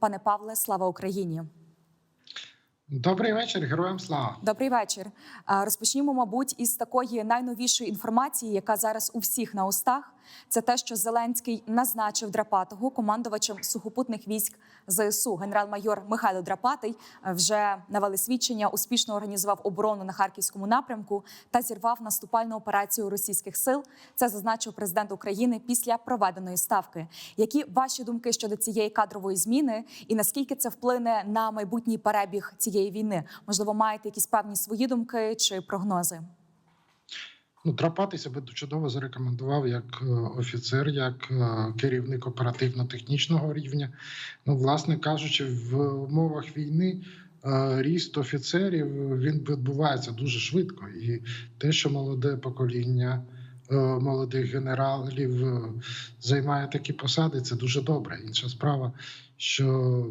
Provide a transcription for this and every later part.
Пане Павле, слава Україні! Добрий вечір, героям слава. Добрий вечір. Розпочнімо, мабуть, із такої найновішої інформації, яка зараз у всіх на устах. Це те, що Зеленський назначив Драпатого командувачем сухопутних військ ЗСУ. Генерал-майор Михайло Драпатий е, вже навели свідчення, успішно організував оборону на харківському напрямку та зірвав наступальну операцію російських сил. Це зазначив президент України після проведеної ставки. Які ваші думки щодо цієї кадрової зміни, і наскільки це вплине на майбутній перебіг цієї війни? Можливо, маєте якісь певні свої думки чи прогнози? Ну, Драпати себе чудово зарекомендував як е, офіцер, як е, керівник оперативно-технічного рівня. Ну, власне кажучи, в умовах війни е, ріст офіцерів він відбувається дуже швидко. І те, що молоде покоління молодих генералів займає такі посади, це дуже добре. Інша справа, що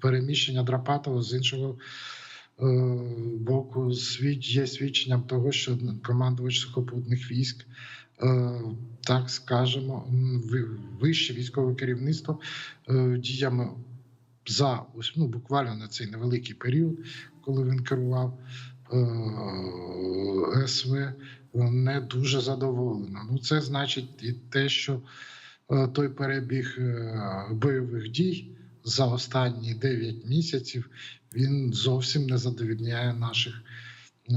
переміщення Драпатова з іншого. Е, Боку є свідченням того, що командувач сухопутних військ, е, так скажемо, вище військове керівництво е, діями за ну, буквально на цей невеликий період, коли він керував СВ, не дуже задоволено. Ну, це значить і те, що той перебіг бойових дій за останні 9 місяців він зовсім не задовільняє наших е,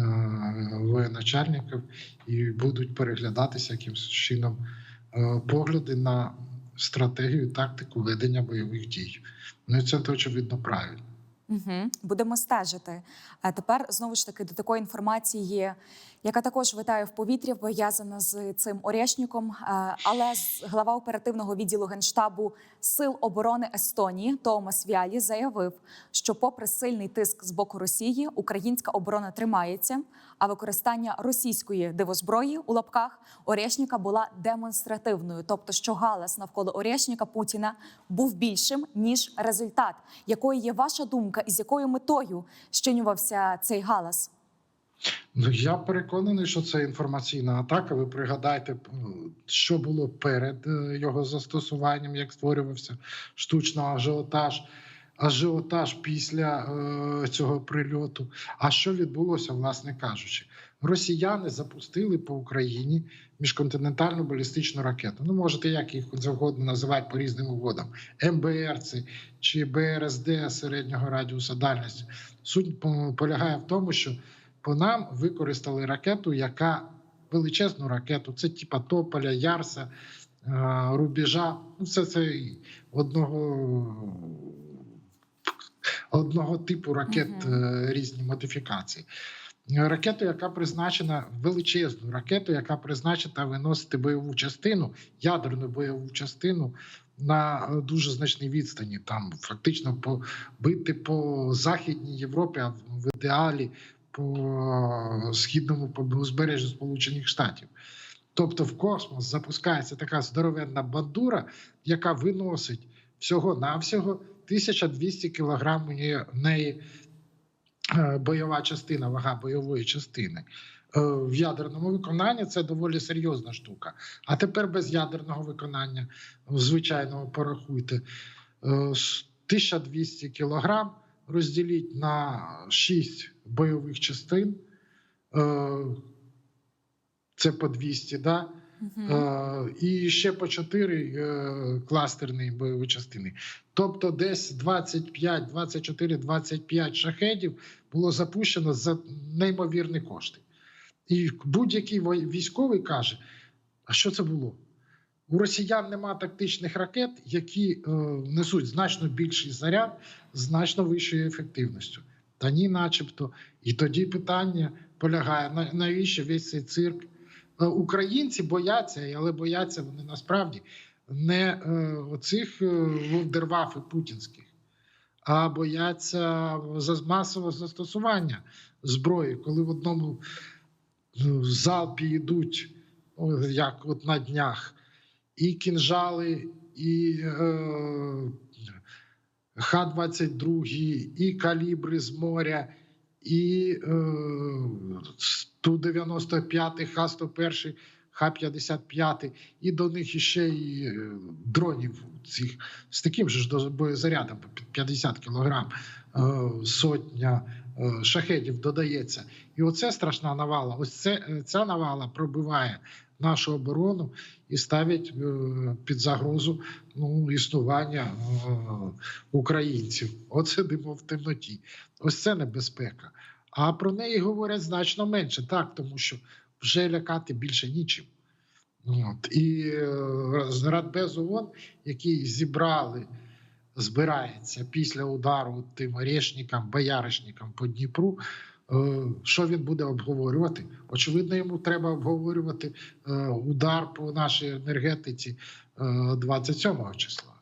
воєначальників і будуть переглядатися якимось чином е, погляди на стратегію тактику ведення бойових дій. Ну і це очевидно правильно. Угу. Будемо стежити. А тепер знову ж таки до такої інформації, яка також витає в повітрі, пов'язана з цим Орєшніком. Е, Але глава оперативного відділу генштабу сил оборони Естонії Томас Вялі заявив, що, попри сильний тиск з боку Росії, українська оборона тримається. А використання російської дивозброї у лапках Орєшніка була демонстративною, тобто, що галас навколо Орєшніка Путіна був більшим ніж результат. Якою є ваша думка, і з якою метою щинювався цей галас? Ну, я переконаний, що це інформаційна атака. Ви пригадайте, що було перед е, його застосуванням, як створювався штучно ажіотаж, ажіотаж після е, цього прильоту. А що відбулося, власне кажучи? Росіяни запустили по Україні міжконтинентальну балістичну ракету. Ну, можете як їх завгодно називати по різним угодам: МБРЦ чи БРСД середнього радіуса дальності. Суть полягає в тому, що по нам використали ракету, яка величезну ракету. Це типа Тополя, Ярса, е, Рубіжа. Ну, все це одного, одного типу ракет, е, різні модифікації. Ракету, яка призначена величезну ракету, яка призначена виносити бойову частину, ядерну бойову частину на дуже значній відстані. Там фактично по бити по західній Європі, а в ідеалі по східному по узбережжю Сполучених Штатів. Тобто в космос запускається така здоровенна бандура, яка виносить всього-навсього 1200 кілограм у неї- е, бойова частина, вага бойової частини. Е, В ядерному виконанні це доволі серйозна штука. А тепер без ядерного виконання, звичайного порахуйте, е, 1200 кілограм розділіть на 6 бойових частин. Е, Це по 200, да? Е, і ще по 4 е, кластерні бойові частини. Тобто, десь 25, 24, 25 шахедів було запущено за неймовірні кошти. І будь-який військовий каже: а що це було? У росіян нема тактичних ракет, які е, несуть значно більший заряд, значно вищою ефективністю. Та ні, начебто. І тоді питання полягає: на- навіщо весь цей цирк? Е, Українці бояться, але бояться вони насправді не е, оцих е, вундервафів путінських, а бояться за масового застосування зброї, коли в одному ну, залпі йдуть, як от на днях, і кінжали, і е, Х-22, і калібри з моря, і е, Ту-95, Х-101, Х-55, і до них іще і е, дронів цих з таким же ж до- боєзарядом під 50 кілограм, е, сотня е, шахедів додається. І оце страшна навала. Ось це, е, ця навала пробиває нашу оборону і ставить е, під загрозу ну, існування е, українців. Оце димо в темноті. Ось це небезпека. А про неї говорять значно менше, так, тому що вже лякати більше нічим. От. І е, Радбез ООН, який зібрали, збирається після удару тим орешникам, бояришникам по Дніпру. Е, Що він буде обговорювати? Очевидно, йому треба обговорювати е, удар по нашій енергетиці е, 27 числа.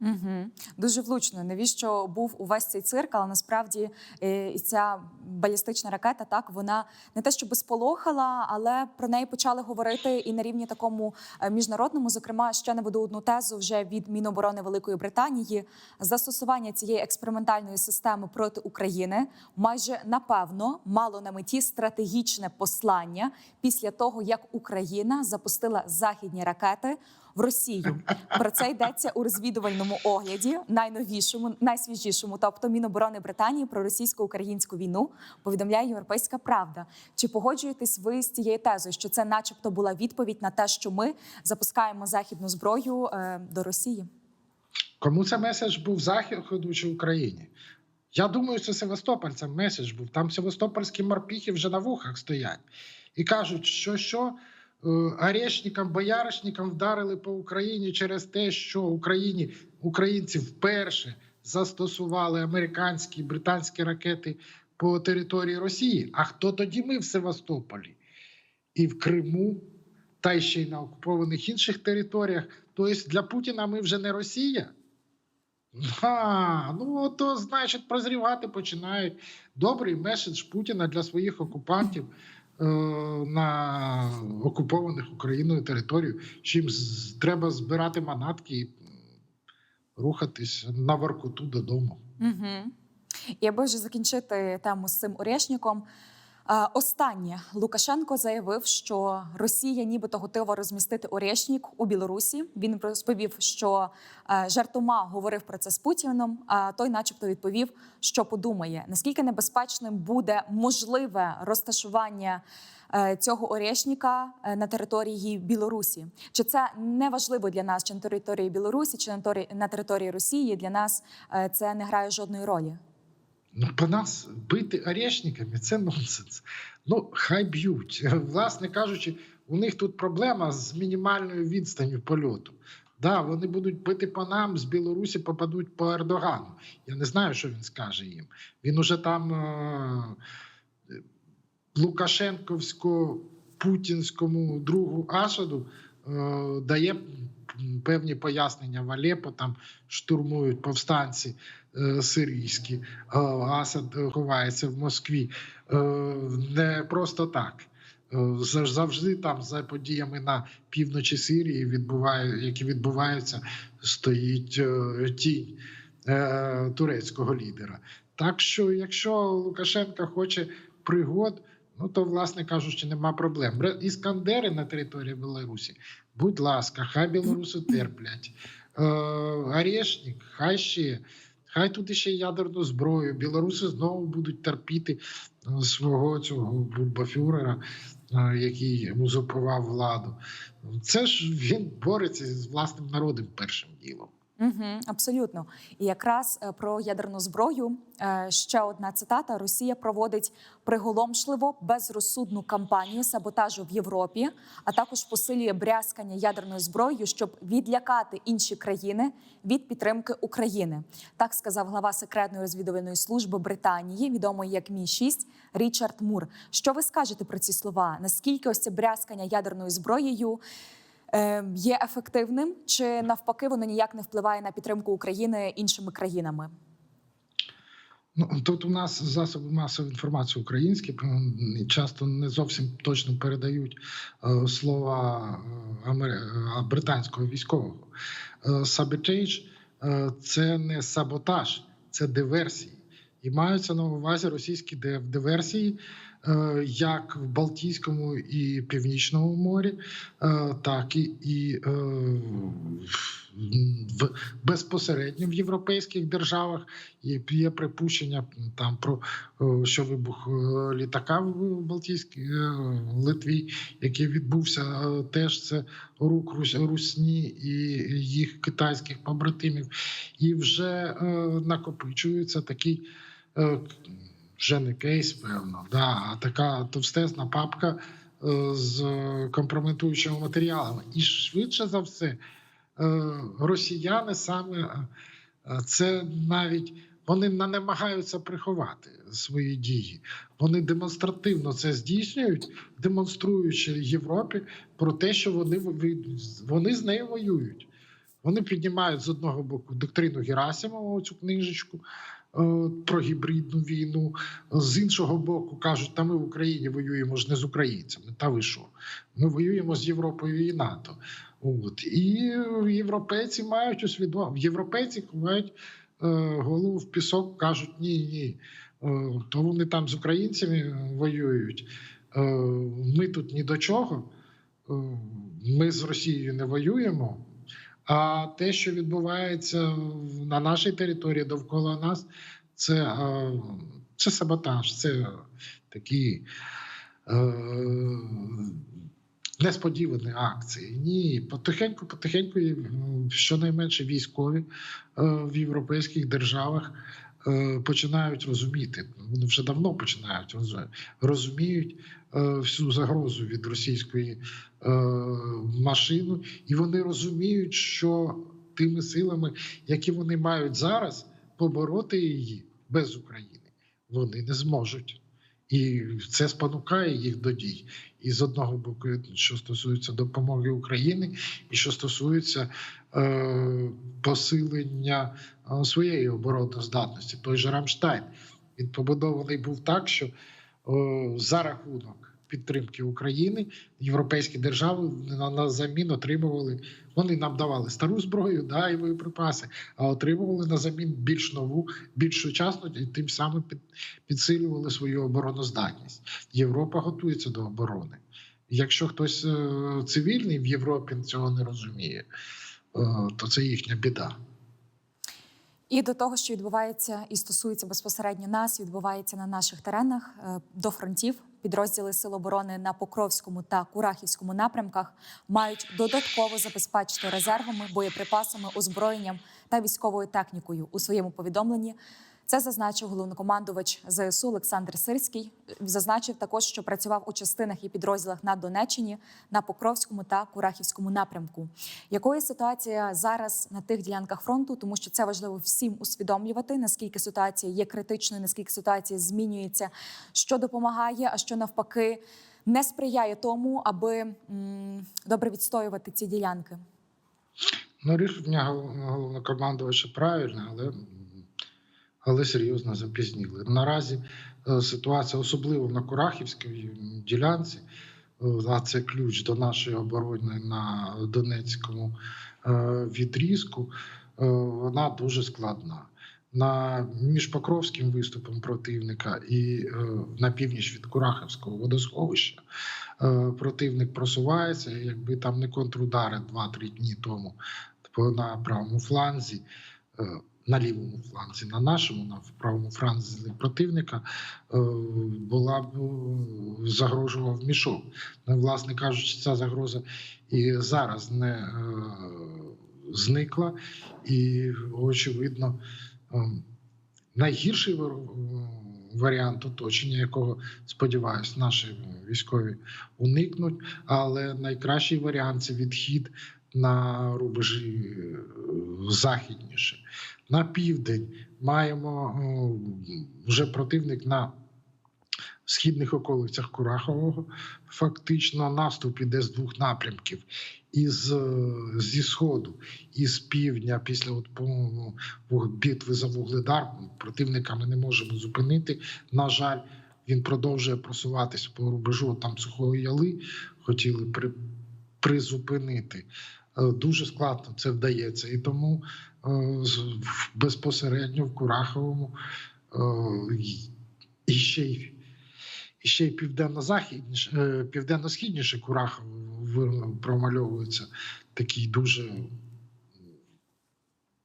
Угу. Дуже влучно. Навіщо був увесь цей цирк, але насправді е, ця балістична ракета, так вона не те, щоб сполохала, але про неї почали говорити і на рівні такому е, міжнародному. Зокрема, ще наведу одну тезу вже від Міноборони Великої Британії. Застосування цієї експериментальної системи проти України майже напевно мало на меті стратегічне послання після того, як Україна запустила західні ракети в Росію. Про це йдеться у розвідувальному огляді, найновішому, найсвіжішому, тобто Міноборони Британії про російсько-українську війну, повідомляє Європейська Правда. Чи погоджуєтесь ви з цією тезою, що це, начебто, була відповідь на те, що ми запускаємо західну зброю е, до Росії? Кому це меседж був заходу чи Україні? Я думаю, це Севастопольцям меседж був. Там севастопольські морпіхи вже на вухах стоять і кажуть, що що е, орешникам, бояришникам вдарили по Україні через те, що Україні українці вперше застосували американські і британські ракети по території Росії. А хто тоді ми в Севастополі і в Криму, та й ще й на окупованих інших територіях? Тобто для Путіна ми вже не Росія. А, ну то значить прозрівати починають добрий меседж Путіна для своїх окупантів е, на окупованих Україною територію. Чим треба збирати манатки і рухатись на Воркуту додому. Угу. Я вже закінчити тему з цим орешником. Останнє Лукашенко заявив, що Росія нібито готова розмістити орешник у Білорусі. Він розповів, що е, жартома говорив про це з Путіном. А той, начебто, відповів, що подумає, наскільки небезпечним буде можливе розташування е, цього орешника е, на території Білорусі. Чи це не важливо для нас, чи на території Білорусі, чи на території- Росії? Для нас це не грає жодної ролі. Ну, по нас бити орешниками це нонсенс. Ну, хай б'ють. Власне кажучи, у них тут проблема з мінімальною відстанню польоту. Да, вони будуть бити по нам з Білорусі, попадуть по Ердогану. Я не знаю, що він скаже їм. Він уже там е- Лукашенковсько-путінському другу Асаду е- дає певні пояснення в Алепо, там штурмують повстанці е- сирійські. Е, Асад ховається в Москві. Е, Не просто так. Завжди там за подіями на півночі Сирії, відбуває, які відбуваються, стоїть тінь турецького лідера. Так що, якщо Лукашенко хоче пригод, ну то, власне кажучи, нема проблем. Іскандери на території Білорусі, будь ласка, хай білоруси терплять. Е, хай ще. Хай тут ще ядерну зброю. Білоруси знову будуть терпіти е, свого цього бульбафюрера, е, який узурпував владу. Це ж він бореться з власним народом першим ділом. Угу, абсолютно. І якраз е, про ядерну зброю е, ще одна цитата: Росія проводить приголомшливо безрозсудну кампанію саботажу в Європі, а також посилює брязкання ядерною зброєю, щоб відлякати інші країни від підтримки України. Так сказав глава секретної розвідувальної служби Британії, відомої як Мі 6 Річард Мур. Що ви скажете про ці слова? Наскільки ось це брязкання ядерною зброєю? Е, є ефективним, чи навпаки воно ніяк не впливає на підтримку України іншими країнами? Ну тут у нас засоби масової інформації українські часто не зовсім точно передають е, слова е, британського військового. Е, це не саботаж, це диверсії. І маються на увазі російські див- диверсії, як в Балтійському і Північному морі, е, так і, і е, в безпосередньо в європейських державах. Є припущення там про е, що вибух е, літака в Балтійській е, Литві, який відбувся, е, теж це рук Рус- Русні і їх китайських побратимів, і вже е, накопичується такий. Вже не кейс, певно, да, а така товстезна папка е, з компрометуючими матеріалами. І швидше за все, е, росіяни саме е, це навіть вони не намагаються приховати свої дії. Вони демонстративно це здійснюють, демонструючи Європі про те, що вони вони з нею воюють. Вони піднімають з одного боку доктрину Герасимова, цю книжечку про гібридну війну. З іншого боку, кажуть, та ми в Україні воюємо ж не з українцями. Та ви що? Ми воюємо з Європою і НАТО. От і європейці мають усвідомлення. Європейці ховають е, голову в пісок, кажуть: ні, ні. Е, то вони там з українцями воюють. Е, ми тут ні до чого. Е, ми з Росією не воюємо. А те, що відбувається на нашій території довкола нас, це, е, це саботаж, це такі е, несподівані акції. Ні, потихеньку, потихеньку, щонайменше військові е, в європейських державах починають розуміти. Вони вже давно починають роз- розуміють е, всю загрозу від російської е, машини, і вони розуміють, що тими силами, які вони мають зараз, побороти її без України, вони не зможуть. І це спонукає їх до дій. І з одного боку, що стосується допомоги Україні, і що стосується е, посилення е, своєї обороноздатності, той же Рамштайн. Він побудований був так, що е, за рахунок підтримки України європейські держави на, на замін отримували. Вони нам давали стару зброю, да, і боєприпаси, а отримували на замін більш нову, більш сучасну, і тим самим під, підсилювали свою обороноздатність. Європа готується до оборони. Якщо хтось е, цивільний в Європі цього не розуміє, е, то це їхня біда. І до того, що відбувається і стосується безпосередньо нас, відбувається на наших теренах е, до фронтів. Підрозділи Сил оборони на Покровському та Курахівському напрямках мають додатково забезпечити резервами, боєприпасами, озброєнням та військовою технікою у своєму повідомленні. Це зазначив головнокомандувач ЗСУ Олександр Сирський. Зазначив також, що працював у частинах і підрозділах на Донеччині, на Покровському та Курахівському напрямку. Якою ситуація зараз на тих ділянках фронту, тому що це важливо всім усвідомлювати, наскільки ситуація є критичною, наскільки ситуація змінюється, що допомагає, а що навпаки не сприяє тому, аби м, добре відстоювати ці ділянки. Ну, рішення головнокомандувача правильне, але, але серйозно запізніли. Наразі е, ситуація, особливо на Курахівській ділянці, е, а це ключ до нашої оборони на Донецькому е, відрізку, вона дуже складна. На між Покровським виступом противника і е, на північ від Курахівського водосховища е, противник просувається. Якби там не контрудари 2-3 дні тому на правому фланзі, е, на лівому фланзі, на нашому, на правому фланзі противника е, була б е, загрожував мішок. Ну, власне кажучи, ця загроза і зараз не е, зникла, і очевидно. Найгірший варіант оточення, якого сподіваюся, наші військові уникнуть. Але найкращий варіант це відхід на рубежі західніше. На південь маємо е, вже противник на східних околицях Курахового. Фактично наступ іде з двох напрямків. Із е, зі сходу і з півдня, після от, битви за вугледар, противника ми не можемо зупинити. На жаль, він продовжує просуватися по рубежу там сухої яли. Хотіли при, призупинити. Дуже складно це вдається, і тому е, безпосередньо в Кураховому е, і- ще й і ще й південно-західніше, е, південно-східніше Курахов промальовується такий дуже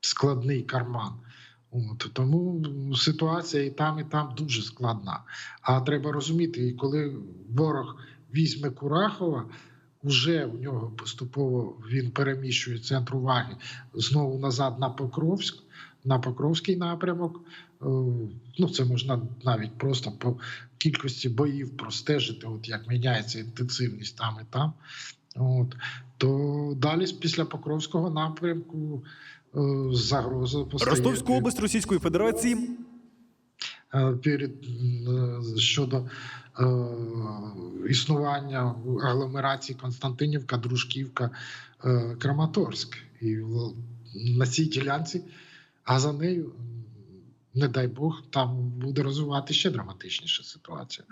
складний карман. От, тому ситуація і там, і там дуже складна. А треба розуміти, і коли ворог візьме Курахова, вже у нього поступово він переміщує центр уваги знову назад на Покровськ, на Покровський напрямок. Е, Ну, це можна навіть просто по кількості боїв простежити, от як міняється інтенсивність там і там. От то далі після Покровського напрямку е, загроза постає Ростовську область Російської Федерації перед е, щодо е, існування агломерації Константинівка, Дружківка, е, Краматорськ. І на цій ділянці, а за нею, не дай Бог, там буде розвивати ще драматичніша ситуація.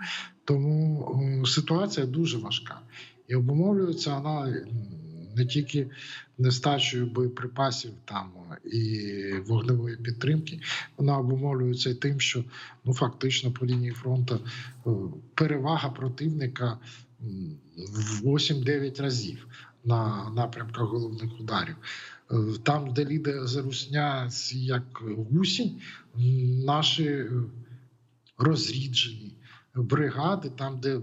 Тому е, ситуація дуже важка. І обумовлюється вона не тільки нестачею боєприпасів там і вогневої підтримки, вона обумовлюється і тим, що ну фактично по лінії фронту е, перевага противника в 8-9 разів на напрямках головних ударів. Е, Там, де ліде зарусня як гусінь, наші е, розріджені бригади, там, де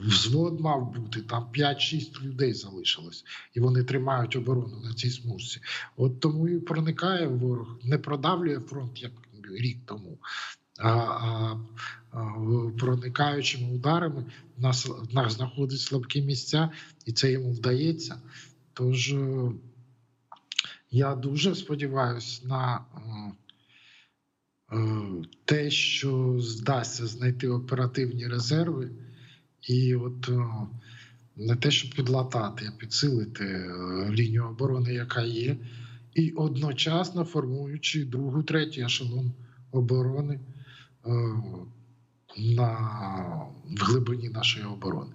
взвод мав бути, там 5-6 людей залишилось, і вони тримають оборону на цій смужці. От тому і проникає ворог, не продавлює фронт як рік тому, а, а, а проникаючими ударами нас, нас знаходить слабкі місця, і це йому вдається. Тож е, я дуже сподіваюся на е, е, те, що здасться знайти оперативні резерви, і от е, не те, щоб підлатати, а підсилити е, лінію оборони, яка є, і одночасно формуючи другу, третій ешелон оборони е, на в глибині нашої оборони.